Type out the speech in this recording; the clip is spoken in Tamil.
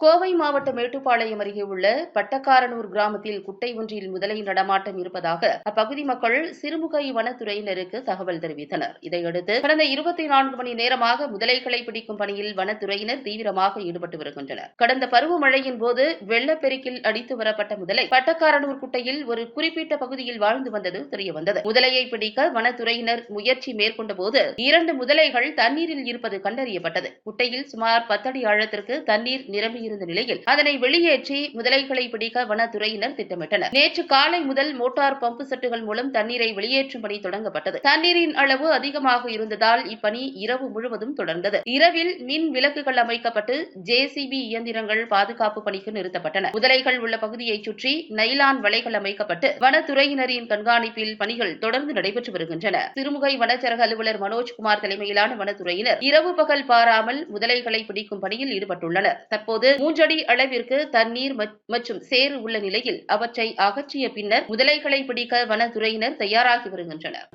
கோவை மாவட்டம் மேட்டுப்பாளையம் அருகே உள்ள பட்டக்காரனூர் கிராமத்தில் குட்டை ஒன்றில் முதலை நடமாட்டம் இருப்பதாக அப்பகுதி மக்கள் சிறுமுகை வனத்துறையினருக்கு தகவல் தெரிவித்தனர். இதையடுத்து கடந்த இருபத்தி நான்கு மணி நேரமாக முதலைகளை பிடிக்கும் பணியில் வனத்துறையினர் தீவிரமாக ஈடுபட்டு வருகின்றனர். கடந்த பருவமழையின் போது வெள்ளப்பெருக்கில் அடித்து வரப்பட்ட முதலை பட்டக்காரனூர் குட்டையில் ஒரு குறிப்பிட்ட பகுதியில் வாழ்ந்து வந்தது தெரியவந்தது. முதலையை பிடிக்க வனத்துறையினர் முயற்சி மேற்கொண்ட போது இரண்டு முதலைகள் தண்ணீரில் இருப்பது கண்டறியப்பட்டது. குட்டையில் சுமார் பத்தடி ஆழத்திற்கு தண்ணீர் நிரம்பியிருந்த நிலையில் அதனை வெளியேற்றி முதலைகளை பிடிக்க வனத்துறையினர் திட்டமிட்டனர். நேற்று காலை முதல் மோட்டார் பம்பு செட்டுகள் மூலம் தண்ணீரை வெளியேற்றும் பணி தொடங்கப்பட்டது. தண்ணீரின் அளவு அதிகமாக இருந்ததால் இப்பணி இரவு முழுவதும் தொடர்ந்தது. இரவில் மின் விளக்குகள் அமைக்கப்பட்டு ஜேசிபி இயந்திரங்கள் பாதுகாப்பு பணிக்கு நிறுத்தப்பட்டன. முதலைகள் உள்ள பகுதியைச் சுற்றி நைலான் வலைகள் அமைக்கப்பட்டு வனத்துறையினரின் கண்காணிப்பில் பணிகள் தொடர்ந்து நடைபெற்று வருகின்றன. சிறுமுகை வனச்சரக அலுவலர் மனோஜ்குமார் தலைமையிலான வனத்துறையினர் இரவு பகல் பாராமல் முதலைகளை பிடிக்கும் பணியில் ஈடுபட்டுள்ளனர். தற்போது மூன்றடி அளவிற்கு தண்ணீர் மற்றும் சேறு உள்ள நிலையில் அவற்றை அகற்றிய பின்னர் முதலைகளை பிடிக்க வனத்துறையினர் தயாராகி வருகின்றனர்.